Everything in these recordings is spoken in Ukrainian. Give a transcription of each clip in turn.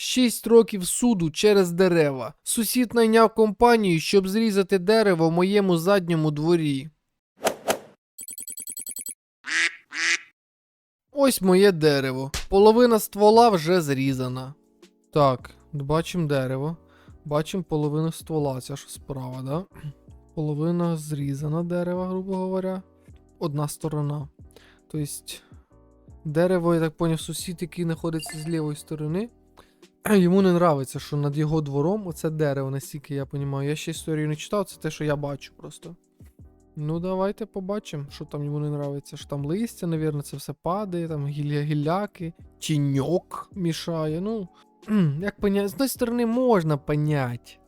Шість років суду через дерева. Сусід найняв компанію, щоб зрізати дерево в моєму задньому дворі. Ось моє дерево. Половина ствола вже зрізана. Так, бачимо дерево. Бачимо половину ствола, ця ж справа, да? Половина зрізана дерева, грубо говоря. Одна сторона. Тобто, дерево, я так поняв, сусід, який знаходиться з лівої сторони. Йому не нравиться, що над його двором оце дерево, настільки я розумію. Я ще історію не читав, це те, що я бачу просто. Ну, давайте побачимо, що там йому не нравиться. Що там листя, навірно, це все падає, там гілля, гілляки, тіньок мішає. Ну, як понять, з одної сторони можна понять.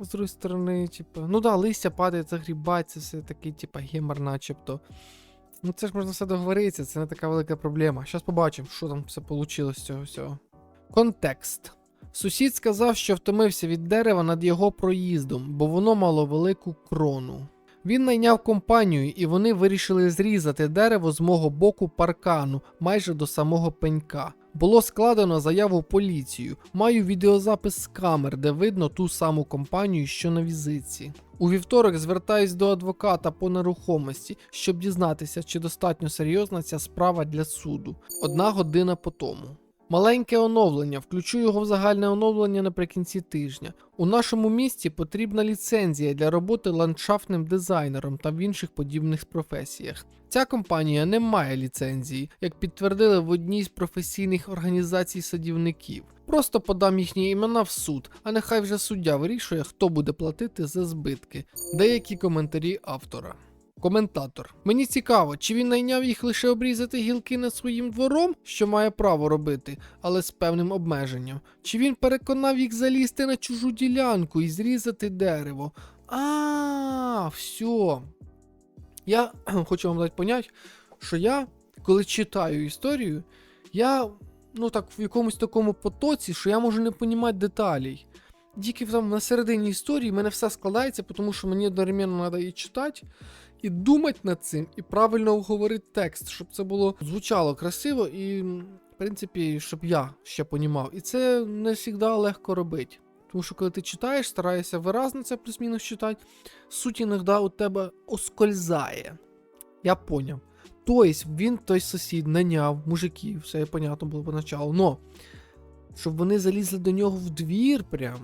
З другої сторони, типу, ну да, листя падає, загрібать, це все такий, типа, гемор, начебто. Ну це ж можна все договоритися, це не така велика проблема. Зараз побачимо, що там все вийшло з цього всього. Контекст. Сусід сказав, що втомився від дерева над його проїздом, бо воно мало велику крону. Він найняв компанію, і вони вирішили зрізати дерево з мого боку паркану майже до самого пенька. Було складено заяву в поліцію. Маю відеозапис з камер, де видно ту саму компанію, що на візиці. У вівторок звертаюсь до адвоката по нерухомості, щоб дізнатися, чи достатньо серйозна ця справа для суду. Одна година по тому. Маленьке оновлення. Включу його в загальне оновлення наприкінці тижня. У нашому місті потрібна ліцензія для роботи ландшафтним дизайнером та в інших подібних професіях. Ця компанія не має ліцензії, як підтвердили в одній з професійних організацій садівників. Просто подам їхні імена в суд, а нехай вже суддя вирішує, хто буде платити за збитки. Деякі коментарі автора. Коментатор. Мені цікаво, чи він найняв їх лише обрізати гілки над своїм двором, що має право робити, але з певним обмеженням. Чи він переконав їх залізти на чужу ділянку і зрізати дерево? А, все. Я хочу вам дати понять, що я, коли читаю історію, я ну так в якомусь такому потоці, що я можу не понімати деталей. Тільки там на середині історії мене все складається, тому що мені одновременно треба і читати, і думати над цим, і правильно говорити текст, щоб це було звучало красиво і, в принципі, щоб я ще понімав. І це не завжди легко робити. Тому що коли ти читаєш, стараєшся виразно це плюс-мінус читати, суть іноді у тебе оскользає. Я поняв. Тобто він той сусід наняв мужиків, все понятно було поначалу. Но щоб вони залізли до нього в двір прям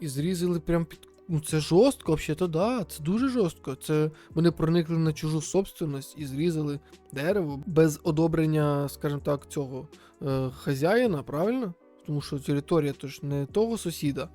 і зрізали прям під. Ну, це жорстко, взагалі-то, да, це дуже жорстко. Це вони проникли на чужу собственність і зрізали дерево без одобрення, скажімо так, цього е, хазяїна, правильно? Тому що територія то ж не того сусіда.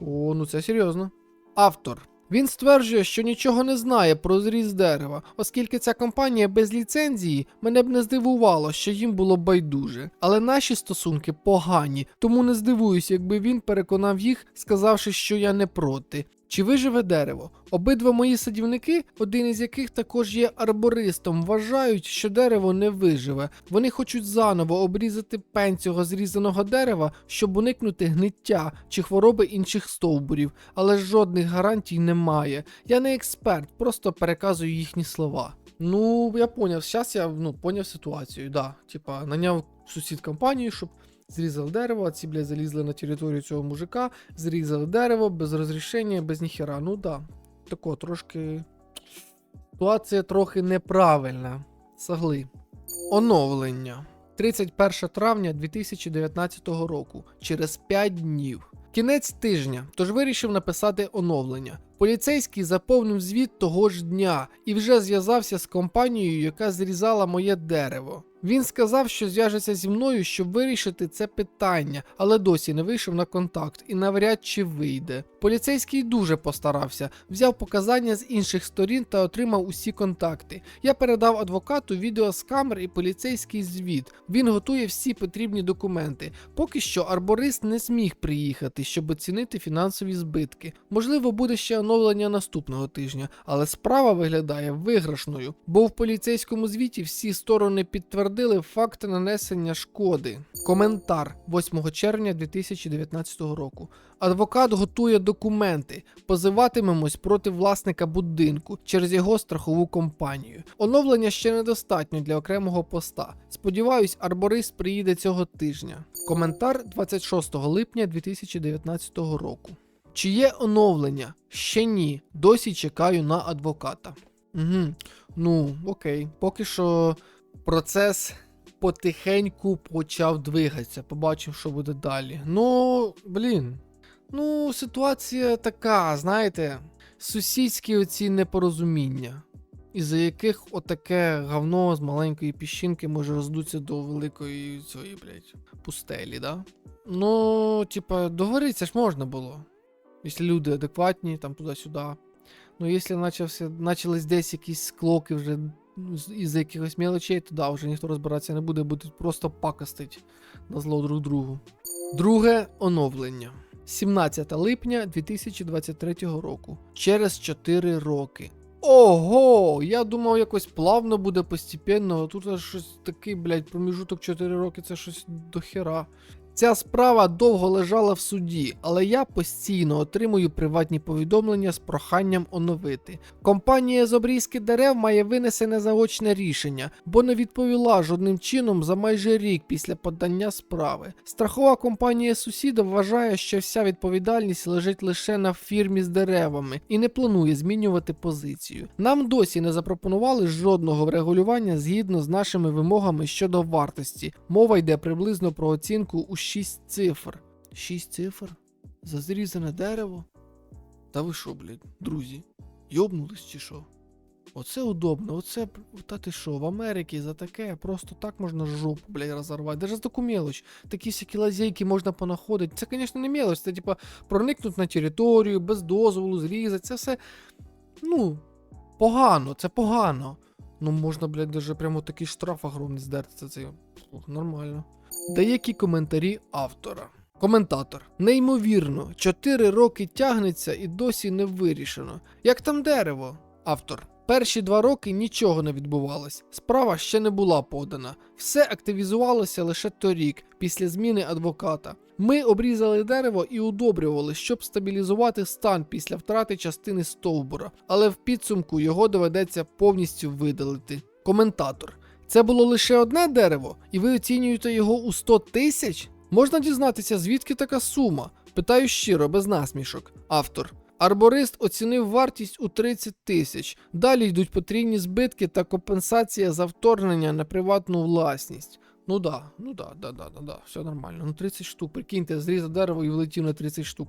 О, ну це серйозно. Автор. Він стверджує, що нічого не знає про зріз дерева, оскільки ця компанія без ліцензії мене б не здивувало, що їм було байдуже. Але наші стосунки погані, тому не здивуюсь, якби він переконав їх, сказавши, що я не проти. Чи виживе дерево? Обидва мої садівники, один із яких також є арбористом, вважають, що дерево не виживе. Вони хочуть заново обрізати пень цього зрізаного дерева, щоб уникнути гниття чи хвороби інших стовбурів, але жодних гарантій немає. Я не експерт, просто переказую їхні слова. Ну, я поняв, зараз я ну, поняв ситуацію, да. Типа, наняв сусід компанію, щоб Зрізали дерево, а ці, блядь, залізли на територію цього мужика, зрізали дерево без розрішення, без ніхера. Ну да. Тако, трошки. Ситуація трохи неправильна. Сагли. Оновлення. 31 травня 2019 року. Через 5 днів. Кінець тижня, тож вирішив написати оновлення. Поліцейський заповнив звіт того ж дня і вже зв'язався з компанією, яка зрізала моє дерево. Він сказав, що зв'яжеться зі мною, щоб вирішити це питання, але досі не вийшов на контакт і навряд чи вийде. Поліцейський дуже постарався, взяв показання з інших сторін та отримав усі контакти. Я передав адвокату відео з камер і поліцейський звіт. Він готує всі потрібні документи. Поки що арборист не зміг приїхати, щоб оцінити фінансові збитки. Можливо, буде ще оновлення наступного тижня, але справа виглядає виграшною, бо в поліцейському звіті всі сторони підтвердили підтвердили факт нанесення шкоди. Коментар 8 червня 2019 року. Адвокат готує документи. Позиватимемось проти власника будинку через його страхову компанію. Оновлення ще недостатньо для окремого поста. Сподіваюсь, арборист приїде цього тижня. Коментар 26 липня 2019 року. Чи є оновлення? Ще ні. Досі чекаю на адвоката. Угу. Ну, окей. Поки що процес потихеньку почав двигатися. Побачив, що буде далі. Ну, блін. Ну, ситуація така, знаєте, сусідські оці непорозуміння, із-за яких отаке говно з маленької піщинки може роздутися до великої цієї, блядь, пустелі, да? Ну, типа, договоритися ж можна було. Якщо люди адекватні, там туди-сюди. Ну, якщо начався, начались десь якісь склоки вже ну, з- із-за якихось мелочей, то да, вже ніхто розбиратися не буде, будуть просто пакостить на зло друг другу. Друге оновлення. 17 липня 2023 року. Через 4 роки. Ого! Я думав, якось плавно буде постепенно, а тут щось такий, блядь, проміжуток 4 роки, це щось дохера. Ця справа довго лежала в суді, але я постійно отримую приватні повідомлення з проханням оновити. Компанія з обрізки дерев має винесене заочне рішення, бо не відповіла жодним чином за майже рік після подання справи. Страхова компанія сусіда вважає, що вся відповідальність лежить лише на фірмі з деревами і не планує змінювати позицію. Нам досі не запропонували жодного врегулювання згідно з нашими вимогами щодо вартості. Мова йде приблизно про оцінку у 6 цифр. 6 цифр? За зрізане дерево? Та ви що, блядь, друзі? Йобнулись чи що? Оце удобно, оце, та ти що, в Америці за таке просто так можна жопу, блядь, розорвати. Даже за таку мелочь. Такі всякі лазейки можна понаходити. Це, звісно, не мелочь, це типа проникнути на територію, без дозволу, зрізати. Це все, ну, погано, це погано. Ну, можна, блядь, даже прямо такий штраф огромний здерти. Це, це нормально. Деякі коментарі автора. Коментатор. Неймовірно, 4 роки тягнеться і досі не вирішено. Як там дерево? Автор. Перші два роки нічого не відбувалось. Справа ще не була подана. Все активізувалося лише торік, після зміни адвоката. Ми обрізали дерево і удобрювали, щоб стабілізувати стан після втрати частини стовбура, але в підсумку його доведеться повністю видалити. Коментатор. Це було лише одне дерево, і ви оцінюєте його у 100 тисяч? Можна дізнатися, звідки така сума? Питаю щиро, без насмішок. Автор. Арборист оцінив вартість у 30 тисяч. Далі йдуть потрійні збитки та компенсація за вторгнення на приватну власність. Ну да, ну да, да, да, да, да, все нормально. Ну 30 штук, прикиньте, зрізав дерево і влетів на 30 штук.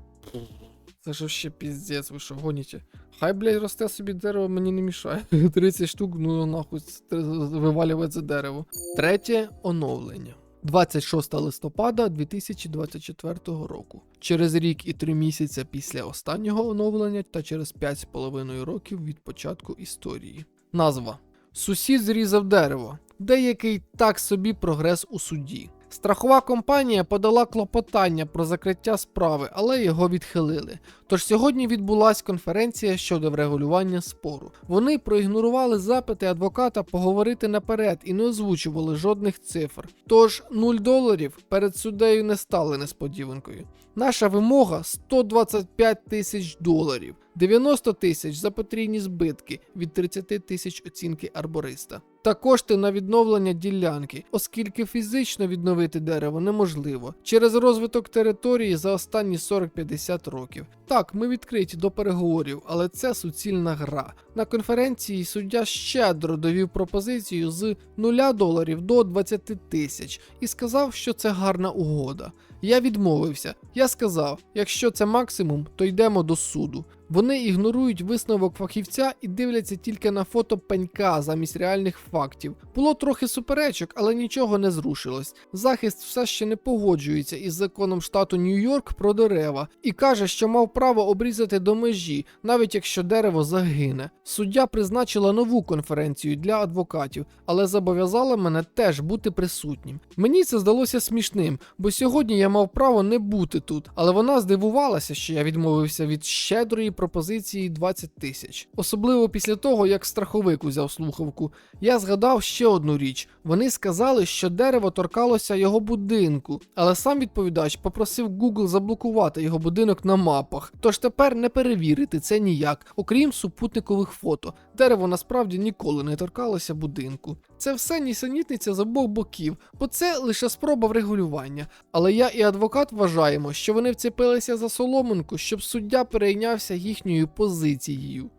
Це ж ще піздець, ви що гоніте? Хай, блядь, росте собі дерево, мені не мішає. 30 штук, ну нахуй вивалювати це дерево. Третє оновлення. 26 листопада 2024 року. Через рік і три місяці після останнього оновлення та через 5,5 років від початку історії. Назва: Сусід зрізав дерево. Деякий так собі прогрес у суді. Страхова компанія подала клопотання про закриття справи, але його відхилили. Тож сьогодні відбулась конференція щодо врегулювання спору. Вони проігнорували запити адвоката поговорити наперед і не озвучували жодних цифр. Тож 0 доларів перед суддею не стали несподіванкою. Наша вимога 125 тисяч доларів, 90 тисяч за потрійні збитки від 30 тисяч оцінки арбориста. Та кошти на відновлення ділянки, оскільки фізично відновити дерево неможливо через розвиток території за останні 40-50 років. Так, ми відкриті до переговорів, але це суцільна гра. На конференції суддя щедро довів пропозицію з 0 доларів до 20 тисяч і сказав, що це гарна угода. Я відмовився. Я сказав, якщо це максимум, то йдемо до суду. Вони ігнорують висновок фахівця і дивляться тільки на фото пенька замість реальних фактів. Було трохи суперечок, але нічого не зрушилось. Захист все ще не погоджується із законом штату Нью-Йорк про дерева і каже, що мав право обрізати до межі, навіть якщо дерево загине. Суддя призначила нову конференцію для адвокатів, але зобов'язала мене теж бути присутнім. Мені це здалося смішним, бо сьогодні я мав право не бути тут, але вона здивувалася, що я відмовився від щедрої пропозиції 20 тисяч. Особливо після того, як страховик узяв слухавку. Я згадав ще одну річ. Вони сказали, що дерево торкалося його будинку, але сам відповідач попросив Google заблокувати його будинок на мапах. Тож тепер не перевірити це ніяк, окрім супутникових фото. Дерево насправді ніколи не торкалося будинку. Це все нісенітниця з обох боків, бо це лише спроба врегулювання. Але я і адвокат вважаємо, що вони вцепилися за соломинку, щоб суддя перейнявся їхньою позицією.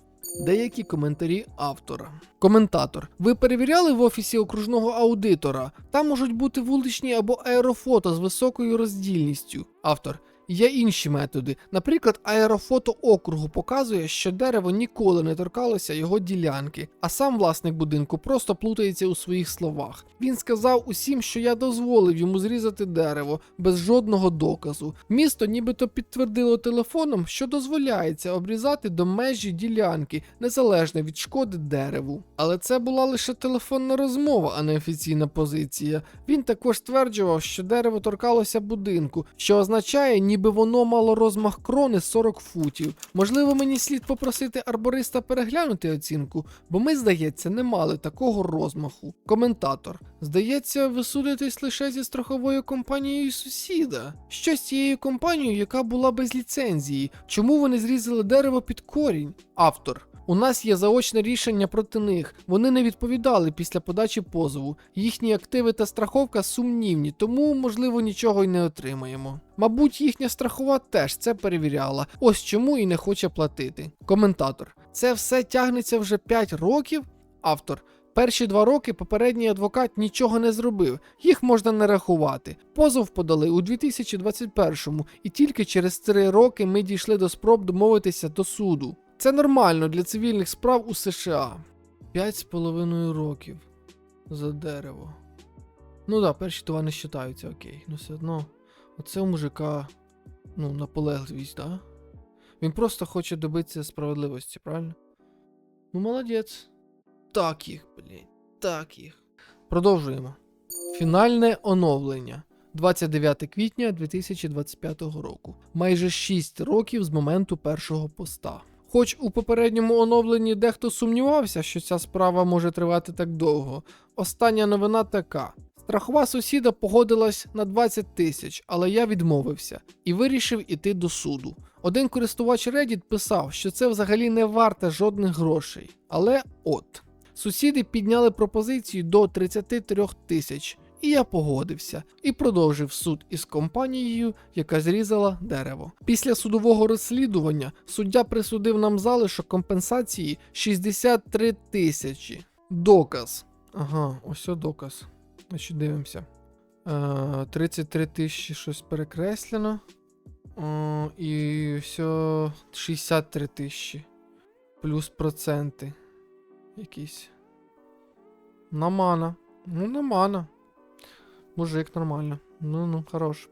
Деякі коментарі автора. Коментатор. Ви перевіряли в офісі окружного аудитора? Там можуть бути вуличні або аерофото з високою роздільністю. Автор. Є інші методи. Наприклад, аерофото округу показує, що дерево ніколи не торкалося його ділянки, а сам власник будинку просто плутається у своїх словах. Він сказав усім, що я дозволив йому зрізати дерево без жодного доказу. Місто нібито підтвердило телефоном, що дозволяється обрізати до межі ділянки, незалежно від шкоди дереву. Але це була лише телефонна розмова, а не офіційна позиція. Він також стверджував, що дерево торкалося будинку, що означає, ніби воно мало розмах крони 40 футів. Можливо, мені слід попросити арбориста переглянути оцінку, бо ми, здається, не мали такого розмаху. Коментатор. Здається, ви судитесь лише зі страховою компанією сусіда. Що з цією компанією, яка була без ліцензії? Чому вони зрізали дерево під корінь? Автор. У нас є заочне рішення проти них. Вони не відповідали після подачі позову. Їхні активи та страховка сумнівні, тому, можливо, нічого й не отримаємо. Мабуть, їхня страхова теж це перевіряла. Ось чому і не хоче платити. Коментатор. Це все тягнеться вже 5 років. Автор. Перші два роки попередній адвокат нічого не зробив, їх можна не рахувати. Позов подали у 2021-му, і тільки через три роки ми дійшли до спроб домовитися до суду. Це нормально для цивільних справ у США. П'ять з половиною років за дерево. Ну да, перші два не вважаються, окей. Ну все одно. Оце у мужика, ну, наполегливість, да? Він просто хоче добитися справедливості, правильно? Ну, молодець. Так їх, блін, так їх. Продовжуємо. Фінальне оновлення. 29 квітня 2025 року. Майже 6 років з моменту першого поста. Хоч у попередньому оновленні дехто сумнівався, що ця справа може тривати так довго. Остання новина така: страхова сусіда погодилась на 20 тисяч, але я відмовився і вирішив іти до суду. Один користувач Reddit писав, що це взагалі не варте жодних грошей. Але от. Сусіди підняли пропозицію до 33 тисяч, і я погодився і продовжив суд із компанією, яка зрізала дерево. Після судового розслідування суддя присудив нам залишок компенсації 63 тисячі. Доказ. Ага, ось о доказ. Значить, дивимося. Е, 33 тисячі щось перекреслено. Е, і все 63 тисячі. Плюс проценти. Якісь. Намана. Ну, намана. Мужик нормально. Ну ну, хорош.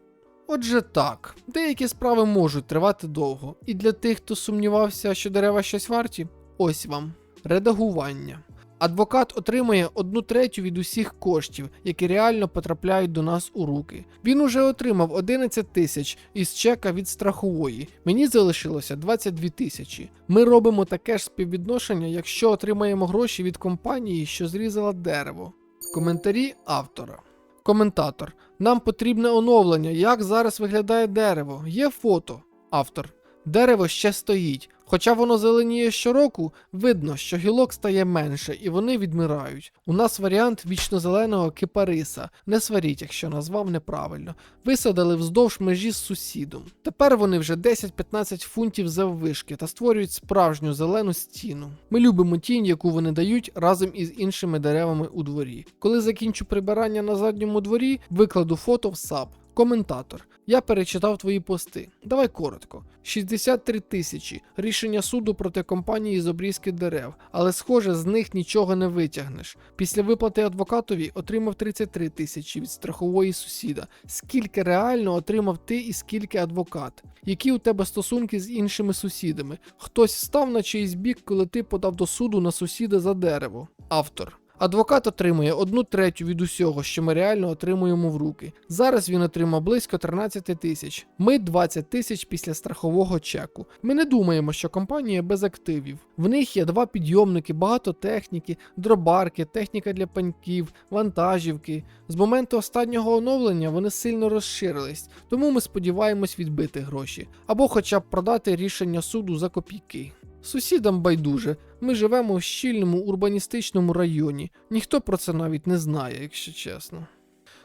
Отже, так, деякі справи можуть тривати довго, і для тих, хто сумнівався, що дерева щось варті, ось вам редагування. Адвокат отримує одну третю від усіх коштів, які реально потрапляють до нас у руки. Він уже отримав 11 тисяч із чека від страхової. Мені залишилося 22 тисячі. Ми робимо таке ж співвідношення, якщо отримаємо гроші від компанії, що зрізала дерево. Коментарі автора. Коментатор. Нам потрібне оновлення. Як зараз виглядає дерево? Є фото. Автор. Дерево ще стоїть. Хоча воно зеленіє щороку, видно, що гілок стає менше і вони відмирають. У нас варіант вічно-зеленого кипариса. Не сваріть, якщо назвав неправильно. Висадили вздовж межі з сусідом. Тепер вони вже 10-15 фунтів заввишки та створюють справжню зелену стіну. Ми любимо тінь, яку вони дають разом із іншими деревами у дворі. Коли закінчу прибирання на задньому дворі, викладу фото в САП. Коментатор. Я перечитав твої пости. Давай коротко. 63 тисячі. Рішення суду проти компанії з обрізки дерев, але схоже, з них нічого не витягнеш. Після виплати адвокатові отримав 33 тисячі від страхової сусіда. Скільки реально отримав ти і скільки адвокат? Які у тебе стосунки з іншими сусідами? Хтось став на чийсь бік, коли ти подав до суду на сусіда за дерево? Автор. Адвокат отримує одну третю від усього, що ми реально отримуємо в руки. Зараз він отримав близько 13 тисяч. Ми 20 тисяч після страхового чеку. Ми не думаємо, що компанія без активів. В них є два підйомники, багато техніки, дробарки, техніка для паньків, вантажівки. З моменту останнього оновлення вони сильно розширились, тому ми сподіваємось відбити гроші або хоча б продати рішення суду за копійки. Сусідам байдуже, ми живемо в щільному урбаністичному районі. Ніхто про це навіть не знає, якщо чесно.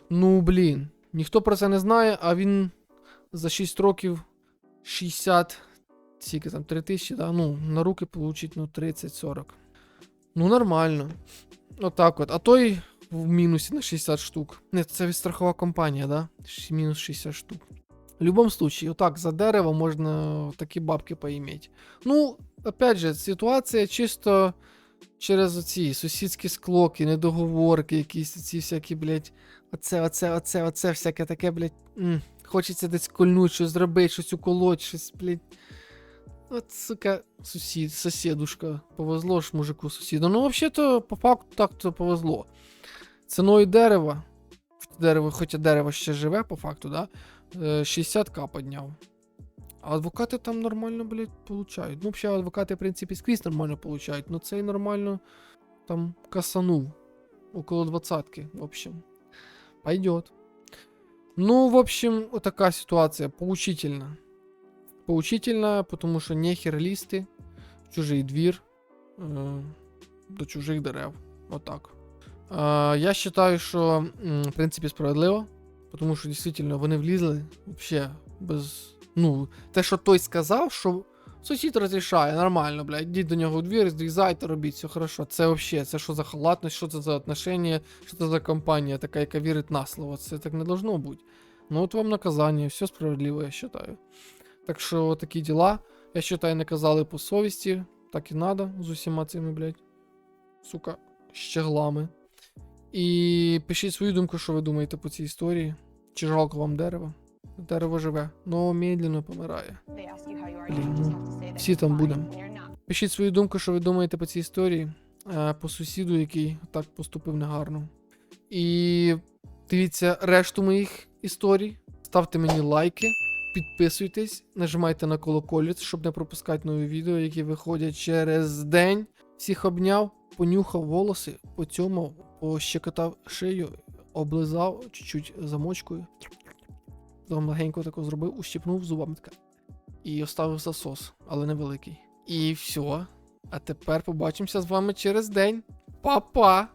Ну блін, ніхто про це не знає, а він за 6 років 60. Скільки там, 3 тисячі, да? ну, на руки получить ну, 30-40. Ну, нормально. Отак от. А той в мінусі на 60 штук. Не, це страхова компанія, да? Мінус 60 штук. В будь-якому случае, отак, за дерево можна такі бабки поіметь. Ну, опять же, ситуація чисто через ці сусідські склоки, недоговорки, якісь ці всякі, блядь, оце, оце, оце, оце, всяке таке, блядь. м, Хочеться десь кольнуть, щось зробити, щось уколоть, щось, блядь. От, сука, сусід, сусідушка. Повезло ж мужику сусіду. Ну, взагалі-то, по факту, так то повезло. Ціною дерева, дерево, хоча дерево ще живе, по факту, да? е, 60к підняв. А адвокати там нормально, блядь, получають. Ну, взагалі, адвокати, в принципі, скрізь нормально получають, но цей нормально там касанув. Около двадцатки, в общем. Пойдет. Ну, в общем, вот такая ситуация. Поучительна. Поучительна, потому что нехер лізти в чужий двір е, до чужих дерев. Отак. Е, я вважаю, що, м, в принципі, справедливо. Тому що дійсно вони влізли вообще без. Ну, те, що той сказав, що сусід розрішає, нормально, блядь, йдіть до нього у двір, зрізайте, робіть, все хорошо. Це вообще, це що за халатність, що це за отношення, що це за компанія, така, яка вірить на слово. Це так не должно бути. Ну, от вам наказання, все справедливо, я вважаю. Так що такі діла, я вважаю, наказали по совісті, так і надо з усіма цими, блядь, сука, щеглами. І пишіть свою думку, що ви думаєте по цій історії. Чи жалко вам дерева? Дерево живе, но медленно помирає. Всі там будемо. Пишіть свою думку, що ви думаєте по цій історії, е, по сусіду, який так поступив негарно. І дивіться решту моїх історій. Ставте мені лайки, підписуйтесь, нажимайте на колоколець, щоб не пропускати нові відео, які виходять через день. Всіх обняв, понюхав волоси, поцьомав, пощекотав шию, облизав чуть-чуть замочкою. Потім легенько тако зробив, ущипнув зубами така. І оставив засос, але невеликий. І все. А тепер побачимося з вами через день. Па-па!